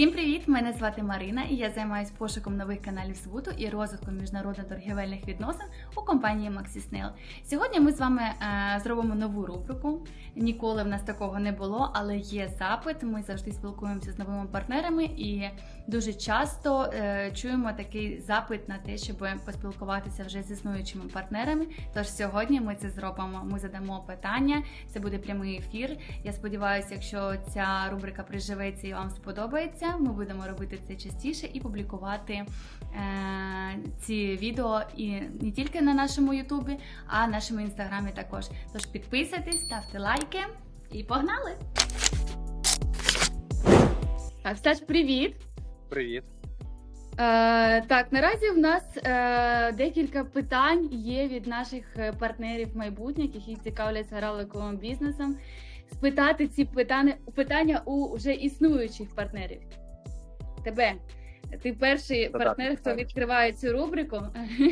Всім привіт! Мене звати Марина, і я займаюся пошуком нових каналів збуту і розвитком міжнародно-торгівельних відносин у компанії MaxiSnail. Сьогодні ми з вами е, зробимо нову рубрику. Ніколи в нас такого не було, але є запит. Ми завжди спілкуємося з новими партнерами і дуже часто е, чуємо такий запит на те, щоб поспілкуватися вже з існуючими партнерами. Тож сьогодні ми це зробимо. Ми задамо питання. Це буде прямий ефір. Я сподіваюся, якщо ця рубрика приживеться і вам сподобається, ми будемо робити це частіше і публікувати е, ці відео і не тільки на нашому Ютубі, а на нашому інстаграмі також. Тож підписуйтесь, ставте лайки і погнали! Так, Стас, привіт! Привіт. Е, так, наразі в нас е, декілька питань є від наших е, партнерів майбутніх, які цікавляться раликовим бізнесом. Спитати ці питання, питання у вже існуючих партнерів. Тебе, ти перший Та партнер, так, хто так. відкриває цю рубрику.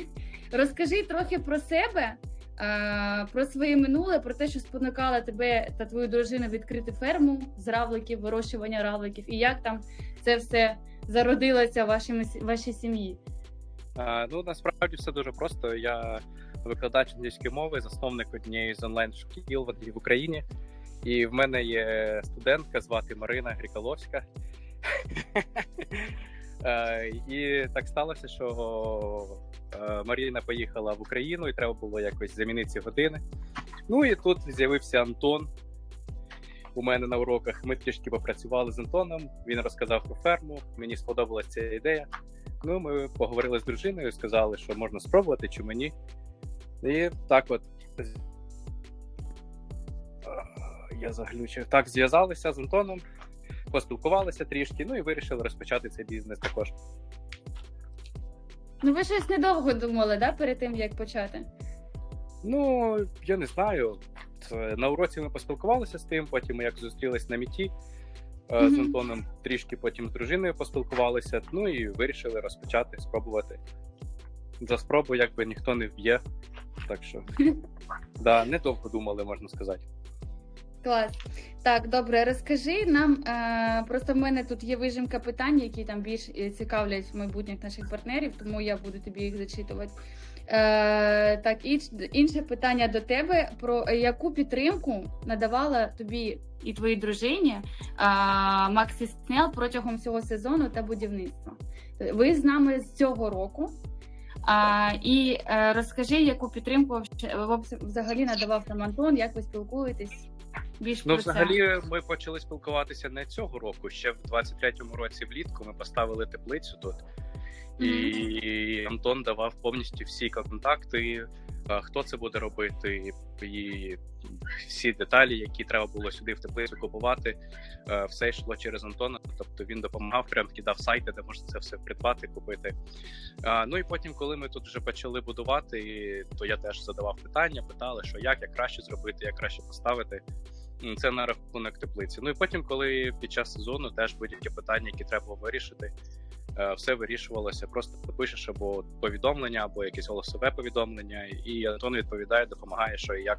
Розкажи трохи про себе, е, про своє минуле, про те, що спонукало тебе та твою дружину відкрити ферму з равликів, вирощування равликів, і як там це все зародилося в вашій, вашій сім'ї. А, ну насправді все дуже просто. Я викладач англійської мови, засновник однієї з онлайн шкіл в в Україні. І в мене є студентка, звати Марина Грікаловська. Е, І так сталося, що е, Маріна поїхала в Україну, і треба було якось замінити ці години. Ну і тут з'явився Антон. У мене на уроках ми трішки попрацювали з Антоном. Він розказав про ферму. Мені сподобалася ця ідея. Ну, ми поговорили з дружиною, сказали, що можна спробувати, чи мені. І так от. Я заглючив. Так, зв'язалися з Антоном, поспілкувалися трішки, ну і вирішили розпочати цей бізнес також. Ну, ви щось недовго думали, да, перед тим як почати? Ну, я не знаю. Це На уроці ми поспілкувалися з тим, потім ми як зустрілись на міті е, з Антоном, трішки потім з дружиною поспілкувалися, ну і вирішили розпочати, спробувати. За спробу якби ніхто не вб'є. Так що, да, недовго думали, можна сказати. Клас. Так, добре, розкажи нам. Е, просто в мене тут є вижимка питань, які там більш е, цікавлять майбутніх наших партнерів, тому я буду тобі їх зачитувати. Е, так, інш, інше питання до тебе: про яку підтримку надавала тобі і твоїй дружині е, Максі Снел протягом всього сезону та будівництва? Ви з нами з цього року. А, і е, розкажи, яку підтримку взагалі надавав там Антон, як ви спілкуєтесь? Більш Ну, про це. взагалі, ми почали спілкуватися не цього року. Ще в 23-му році влітку ми поставили теплицю тут. І Антон давав повністю всі контакти, хто це буде робити, і всі деталі, які треба було сюди в теплицю купувати, все йшло через Антона. Тобто він допомагав, прям кидав сайти, де можна це все придбати, купити. Ну і потім, коли ми тут вже почали будувати, то я теж задавав питання, питали, що як, як краще зробити, як краще поставити. Це на рахунок теплиці. Ну і потім, коли під час сезону теж будь-які питання, які треба вирішити, все вирішувалося. Просто пишеш або повідомлення, або якесь голосове повідомлення, і Антон відповідає, допомагає, що і як.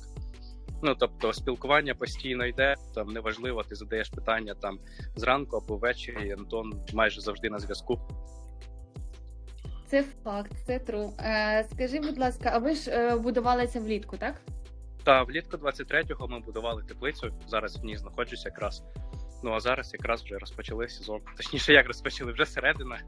Ну тобто спілкування постійно йде. Там неважливо, ти задаєш питання там зранку або ввечері. і Антон майже завжди на зв'язку. Це факт, це тру. Е, скажи, будь ласка, а ви ж е, будувалися влітку, так? Та влітку 23-го ми будували теплицю. Зараз в ній знаходжуся якраз. Ну а зараз якраз вже розпочали сезон. Точніше, як розпочали вже середина.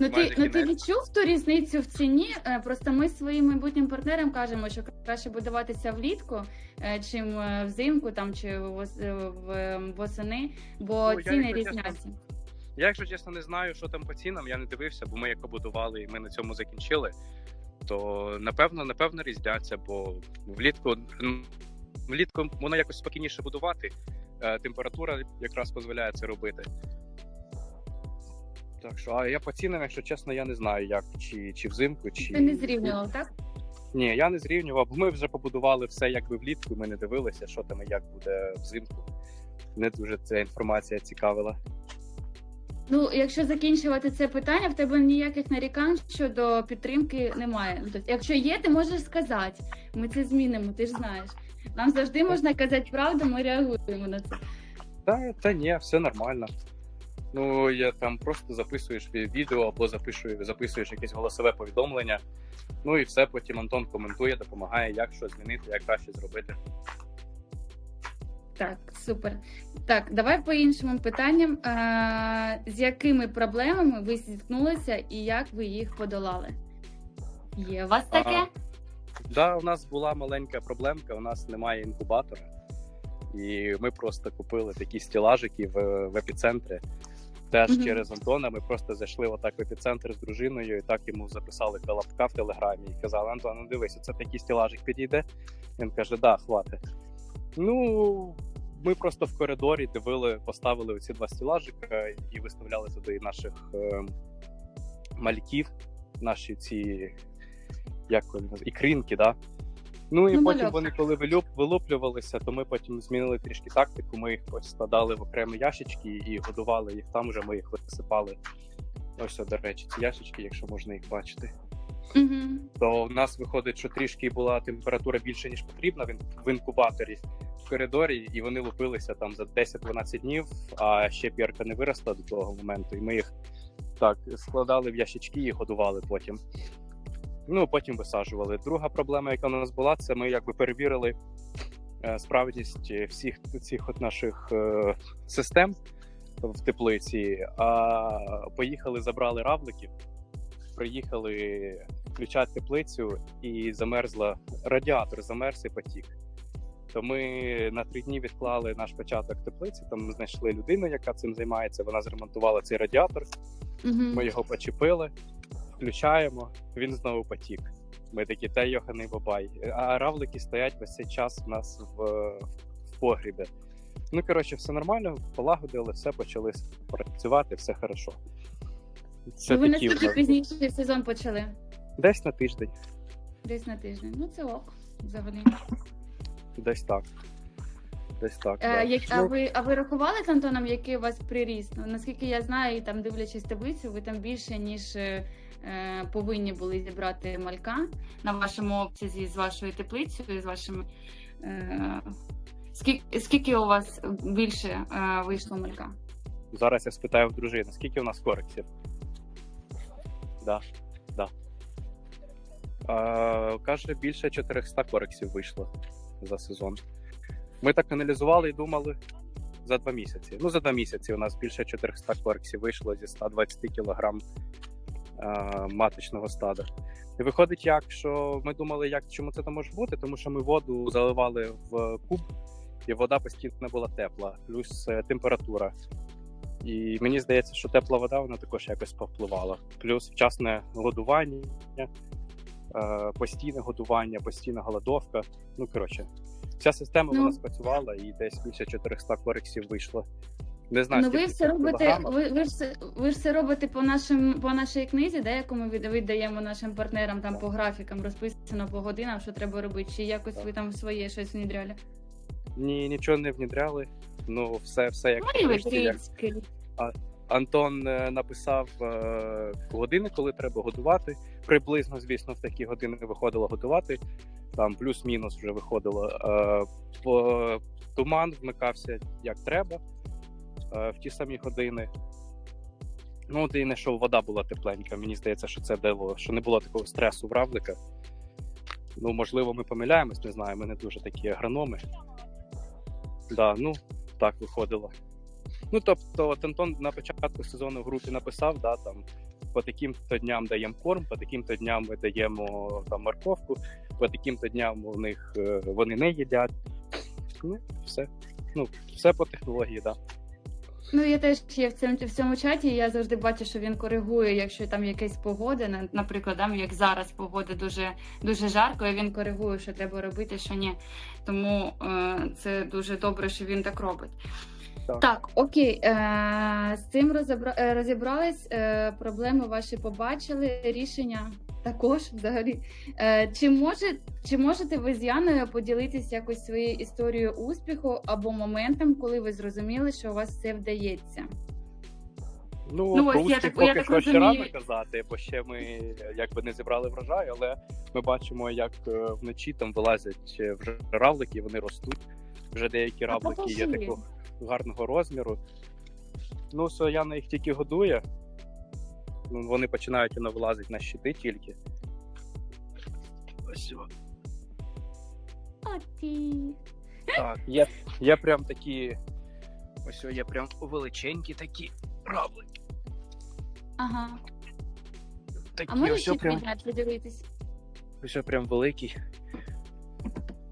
Ну ти, ну ти відчув ту різницю в ціні? Е, Просто ми своїм майбутнім партнерам кажемо, що краще будуватися влітку, е, чим е, взимку там чи в- восени, бо Ну, ціни різняться. Я, якщо чесно, не знаю, що там по цінам, я не дивився, бо ми як побудували і ми на цьому закінчили. То напевно, напевно, різняться, бо влітку влітку воно якось спокійніше будувати. Е, Температура якраз дозволяє це робити. Так що, а я по цінам, якщо чесно, я не знаю, як чи, чи взимку, чи Ти не зрівнював, так? Ні, я не зрівнював, бо ми вже побудували все якби влітку. Ми не дивилися, що там і як буде взимку. Не дуже ця інформація цікавила. Ну, якщо закінчувати це питання, в тебе ніяких нарікань щодо підтримки немає. Ну, тобто, якщо є, ти можеш сказати. Ми це змінимо, ти ж знаєш. Нам завжди можна казати правду, ми реагуємо на це. Та, та ні, все нормально. Ну, я там просто записуєш відео або записуєш, записуєш якесь голосове повідомлення. Ну і все, потім Антон коментує, допомагає, як що змінити, як краще зробити. Так, супер. Так, давай по іншим питанням. А, з якими проблемами ви зіткнулися і як ви їх подолали? Є у вас таке? Да, у нас була маленька проблемка, у нас немає інкубатора. І ми просто купили такі стілажики в, в епіцентрі. Теж Мгм. через Антона ми просто зайшли отак в епіцентр з дружиною, і так йому записали колобка в телеграмі і казали: Антон, ну дивись, це такий стілажик підійде. Він каже: Да, хватить. Ну, ми просто в коридорі дивили, поставили оці два стілажика і виставляли туди наших е, мальків, наші ці як ікринки, да? Ну і Ну, потім вони, коли вилуплювалися, то ми потім змінили трішки тактику. Ми їх ось складали в окремі ящички і годували їх там. Вже ми їх висипали. Ось, до речі, ці ящички, якщо можна їх бачити. Угу. То в нас виходить, що трішки була температура більше, ніж потрібна в в інкубаторі в коридорі, і вони лупилися там за 10-12 днів, а ще пірка не виросла до того моменту, і ми їх так складали в ящички і годували потім. Ну, потім висаджували. Друга проблема, яка у нас була, це ми якби перевірили е, справність всіх цих от наших е, систем в теплиці. А поїхали, забрали равликів, приїхали включати теплицю, і замерзла радіатор, замерз і потік. То ми на три дні відклали наш початок теплиці. Там ми знайшли людину, яка цим займається. Вона зремонтувала цей радіатор. Угу. Ми його почепили, включаємо, він знову потік. Ми такі, та йоханий бабай. А равлики стоять весь цей час у нас в, в погрібі. Ну, коротше, все нормально, полагодили, все почали працювати, все хорошо. Це ви такі наскільки в нас- пізніше сезон почали? Десь на тиждень, Десь на тиждень. Ну це ок, взагалі. десь так. Десь так. Е, да. як, а, Ну, ви, а ви рахували з Антоном, який у вас приріст? Ну, наскільки я знаю, і там дивлячись таблицю, ви там більше, ніж е, е, повинні були зібрати малька на вашому обсязі з вашою теплицею, з вашими. Е, скільки, скільки у вас більше е, вийшло малька? Зараз я спитаю в дружини, скільки у нас корексів? Да, да. А, каже, більше 400 корексів вийшло за сезон. Ми так аналізували і думали за два місяці. Ну, за два місяці у нас більше 400 корексів вийшло зі 120 кг маточного стада. І виходить, як що ми думали, як чому це там може бути, тому що ми воду заливали в куб, і вода постійно була тепла, плюс е, температура. І мені здається, що тепла вода вона також якось повпливала. Плюс вчасне годування, е, постійне годування, постійна голодовка. Ну коротше, вся система Ну. вона спрацювала і десь більше 400 корексів вийшло. Не знаю, Ну ви все робите, ви, ви ж ви ж все робите по нашим по нашій книзі, де яку ми віддаємо нашим партнерам там по графікам, розписано по годинам, що треба робити, чи якось Так. ви там своє щось внідряли? Ні, нічого не внідряли. Ну, все, все як Ну, книжці, як. Антон е, написав е, години, коли треба годувати. Приблизно, звісно, в такі години виходило годувати. Там плюс-мінус вже виходило. Е, по, туман вмикався як треба в ті самі години. Ну, от єдине, що вода була тепленька. Мені здається, що це дало, що не було такого стресу в равлика. Ну, можливо, ми помиляємось, не знаю, ми не дуже такі агрономи. Да, ну, так виходило. Ну, тобто, от Антон на початку сезону в групі написав, да, там по таким-то дням даємо корм, по таким-то дням ми даємо там морковку, по таким-то дням у них е, вони не їдять. Ну, все. Ну, все по технології, да. Ну я теж є в цьому в цьому чаті. Я завжди бачу, що він коригує, якщо там якась погода, наприклад, там, як зараз погода дуже дуже жарко, і він коригує, що треба робити, що ні. Тому е, це дуже добре, що він так робить. Так. Так, окей, е, з цим розібра... е, розібрались. Е, проблеми ваші побачили, рішення також взагалі. Е, чи, може, чи можете ви з Яною поділитися якось своєю історією успіху або моментом, коли ви зрозуміли, що у вас все вдається? Ну, Ну, про ось я так- поки я так що ще рано казати, бо ще ми якби не зібрали врожай, але ми бачимо, як е, вночі там вилазять е, вже равлики, вони ростуть. Вже деякі А равлики є такого гарного розміру. Ну, Сояна їх тільки годує. Вони починають воно вилазити на щити тільки. Ось. Оті. Так, є, є прям такі. Ось є прям величенькі такі равлики. Ага. Такі А ось ще прям, подивитись? ось прям великий.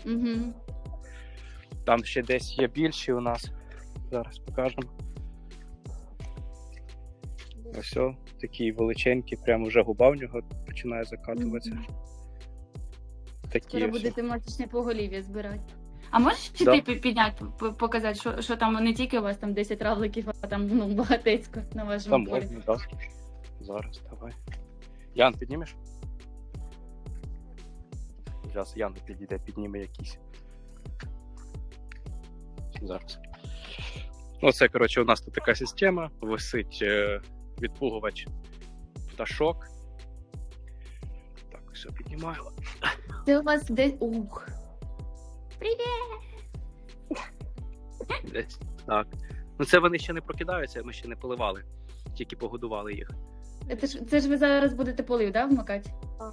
Угу. Там ще десь є більші у нас. Зараз покажемо. Ось такі величенькі, прямо вже губа в нього починає закатуватися. Такі Скоро будете можете поголів'я збирати. А можеш ще Да. ти підняти, показати, що, що там не тільки у вас там 10 равликів, а там ну, багатецько на вашому Там полі. можна, так. Зараз, давай. Ян, піднімеш? Зараз Ян підійде, підніме якийсь. Зараз. Оце, коротше, у нас тут така система. Висить е, відпугувач пташок. Так, все, піднімаю. Це у вас десь. Ух. Привіт! Десь. Так. Ну це вони ще не прокидаються, ми ще не поливали. Тільки погодували їх. Це ж, це ж ви зараз будете полив, да, вмикати?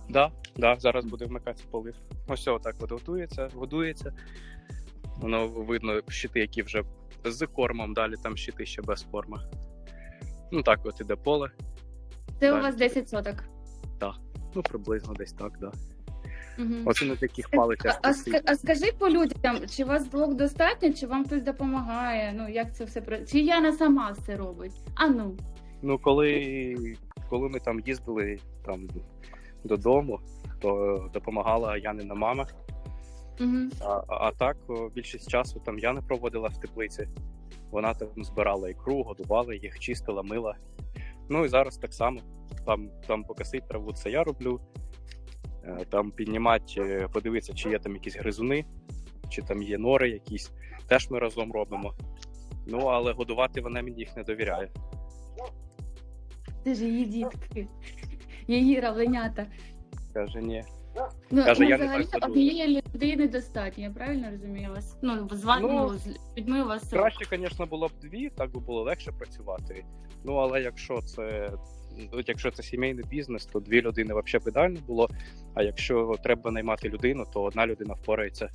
Да, да, зараз буде вмикатися полив. Ось отак от готується, годується. Воно видно щити, які вже з кормом, далі там щити ще без корма. Ну так, от іде поле. Це у Так. вас 10 соток. Ну, приблизно десь так, да. Угу. Оце на таких А, палицях. а, а скажи по людям, чи вас двох достатньо, чи вам хтось допомагає? Ну як це все про чи Яна сама все робить? А ну. Ну, коли, коли ми там їздили там додому, то допомагала Янина мама. Угу. А, а а так, більшість часу там Яна проводила в теплиці. Вона там збирала ікру, годувала їх, чистила, мила. Ну і зараз так само. Там, там покосить траву, це я роблю. Е, Там піднімати, подивитися, чи є там якісь гризуни, чи там є нори якісь. Теж ми разом робимо. Ну, але годувати вона мені їх не довіряє. Це ж її дітки. Її равленята. Каже, ні. Ну, Каже, ну я не так однієї людини достатньо, я правильно розумію вас? Ну, з вами, ну, з людьми у вас Краще, звісно, було б дві, так би було легше працювати. Ну, але якщо це. Ну, Якщо це сімейний бізнес, то дві людини взагалі б ідеально було. А якщо треба наймати людину, то одна людина впорається.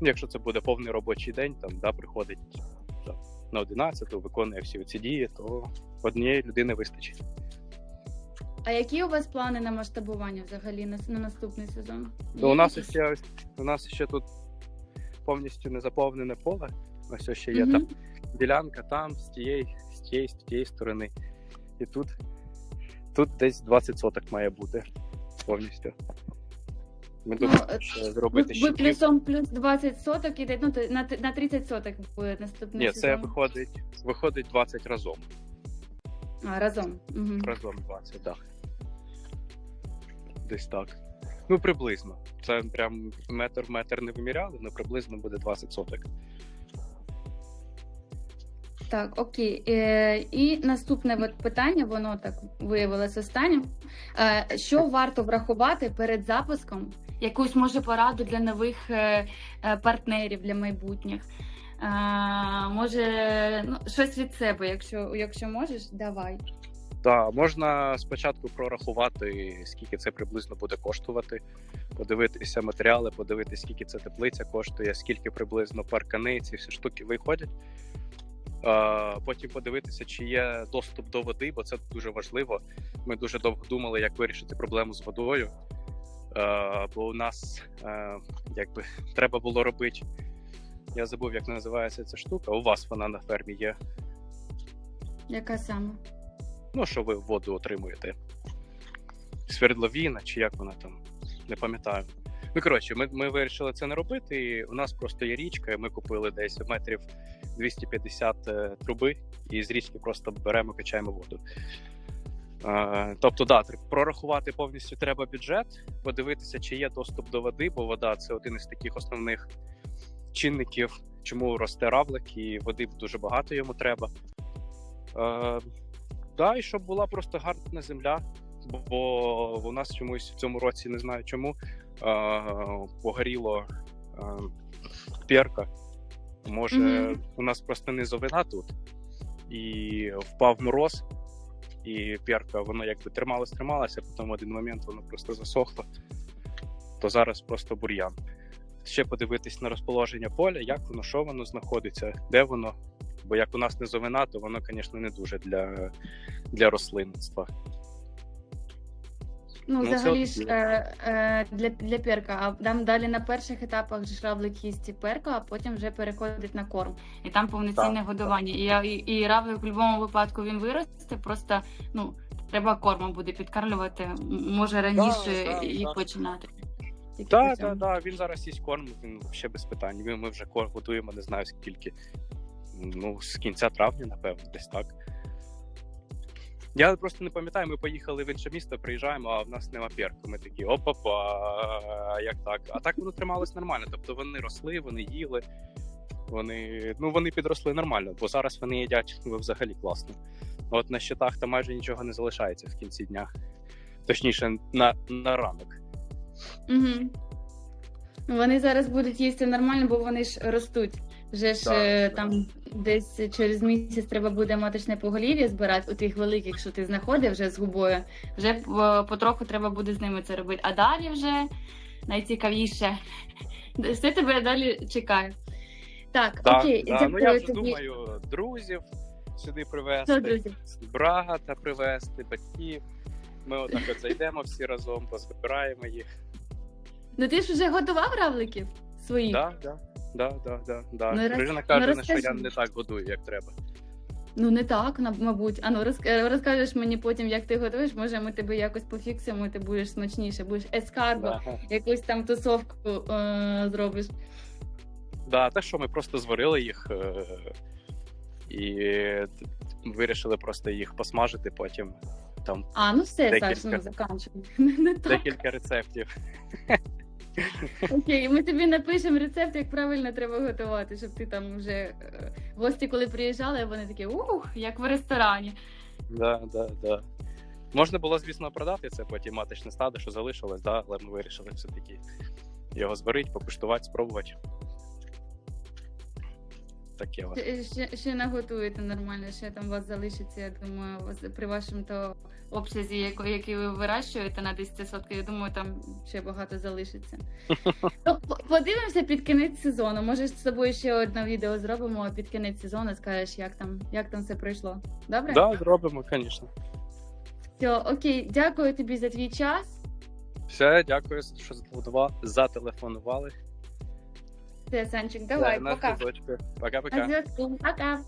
Якщо це буде повний робочий день, там да, приходить там, на 11, виконує всі ці дії, то однієї людини вистачить. А які у вас плани на масштабування взагалі на, на наступний сезон? Ну, у нас ще у нас ще тут повністю не заповнене поле. Ось ще є Мгм. там ділянка там, з тієї, з тієї, з тієї сторони. І тут, тут десь 20 соток має бути повністю. Ми Ну, думаємо, е, що зробити ви плюсом плюс 20 соток іде, ну, то на, на 30 соток буде наступний Ні, це виходить, виходить 20 разом. А, разом. Угу. Разом 20, так. Десь так. Ну, приблизно. Це прям метр в метр не виміряли, але приблизно буде 20 соток. Так, окей. Е, і наступне от питання, воно так виявилось останнім. Е, що варто врахувати перед запуском? Якусь може пораду для нових е, е, партнерів для майбутніх? Е, може, ну, щось від себе, якщо, якщо можеш, давай. Так, можна спочатку прорахувати, скільки це приблизно буде коштувати, подивитися матеріали, подивитися, скільки це теплиця коштує, скільки приблизно паркани, ці всі штуки виходять. А, Потім подивитися, чи є доступ до води, бо це дуже важливо. Ми дуже довго думали, як вирішити проблему з водою. Бо у нас е, якби треба було робити. Я забув, як називається ця штука. У вас вона на фермі є. Яка саме? Ну, що ви воду отримуєте. Свердловіна, чи як вона там, не пам'ятаю. Ну, коротше, ми, ми вирішили це не робити. І у нас просто є річка, і ми купили десь метрів 250 е, труби, і з річки просто беремо, качаємо воду. Е, тобто, да, прорахувати повністю треба бюджет, подивитися, чи є доступ до води, бо вода це один із таких основних чинників, чому росте равлик, і води дуже багато йому треба. Е, Да, і щоб була просто гарна земля, бо у нас чомусь в цьому році не знаю чому погоріло перка. Може, Мгм. у нас просто низовина тут. і впав мороз, і перка, воно якби трималось, трималося, а потім в один момент воно просто засохло. То зараз просто бур'ян. Ще подивитись на розположення поля, як воно, що воно знаходиться, де воно. Бо як у нас низовина, то воно, звісно, не дуже для, для рослинництва. Ну, Ну, взагалі ж е, е, для, для перка, а там далі на перших етапах ж равлик їсть перка, а потім вже переходить на корм. І там повноцінне Так, годування. І, я- і, і равлик в будь-якому випадку він виросте, просто ну, треба кормом буде підкарлювати, може раніше да, їх да. починати. Так, так, так, він зараз їсть корм, він ще без питань. Ми, ми вже корм готуємо, не знаю скільки. Ну, з кінця травня, напевно, десь так. Я просто не пам'ятаю, ми поїхали в інше місто, приїжджаємо, а в нас нема перку. Ми такі опа-па, як так? А так воно трималось нормально. Тобто вони росли, вони їли, вони, ну, вони підросли нормально, бо зараз вони їдять ну, взагалі класно. От на щитах там майже нічого не залишається в кінці дня. Точніше, на, на ранок. Угу. Вони зараз будуть їсти нормально, бо вони ж ростуть. Вже ж Так, е, так. там десь через місяць треба буде маточне поголів'я збирати у тих великих, що ти знаходив вже з губою. Вже е, потроху треба буде з ними це робити. А далі вже найцікавіше. Все тебе далі чекає. Так, Так, окей, да. Ну я вже тобі. думаю, друзів сюди привезти, друзі? брата привезти, батьків. Ми отак от зайдемо всі разом, позбираємо їх. Ну ти ж вже готував равликів своїх? Да, да, да, да, да, да. Ну, роз- Дружина ну, каже, що я не так годую, як треба. Ну не так, мабуть. А ну е, розкажеш мені потім, як ти готуєш. Може, ми тебе якось пофіксимо, і ти будеш смачніше, будеш ескарго, Да. якусь там тусовку е- зробиш. Да, так що ми просто зварили їх е- і вирішили просто їх посмажити потім. Там А, ну все, Декілька. Саш, ну заканчуємо. Декілька рецептів. Окей, ми тобі напишемо рецепт, як правильно треба готувати, щоб ти там вже е, гості, коли приїжджали, вони такі ух, як в ресторані. Да, да, да. Можна було, звісно, продати це потім маточне стадо, що залишилось, да, але ми вирішили все-таки його зварити, покуштувати, спробувати. Таке от. Ще, ще, ще наготуєте нормально, ще там у вас залишиться, я думаю, вас- при вашому то обсязі, який ви вирощуєте на 10 сотків, я думаю, там ще багато залишиться. Подивимося під кінець сезону. Може, з собою ще одне відео зробимо під кінець сезону, скажеш, як там, як там все пройшло. Добре? Да, зробимо, звісно. Все, окей, дякую тобі за твій час. Все, дякую, що зателефонували. Санчик, давай, Да, пока. Пока-пока. На зв'язку, пока.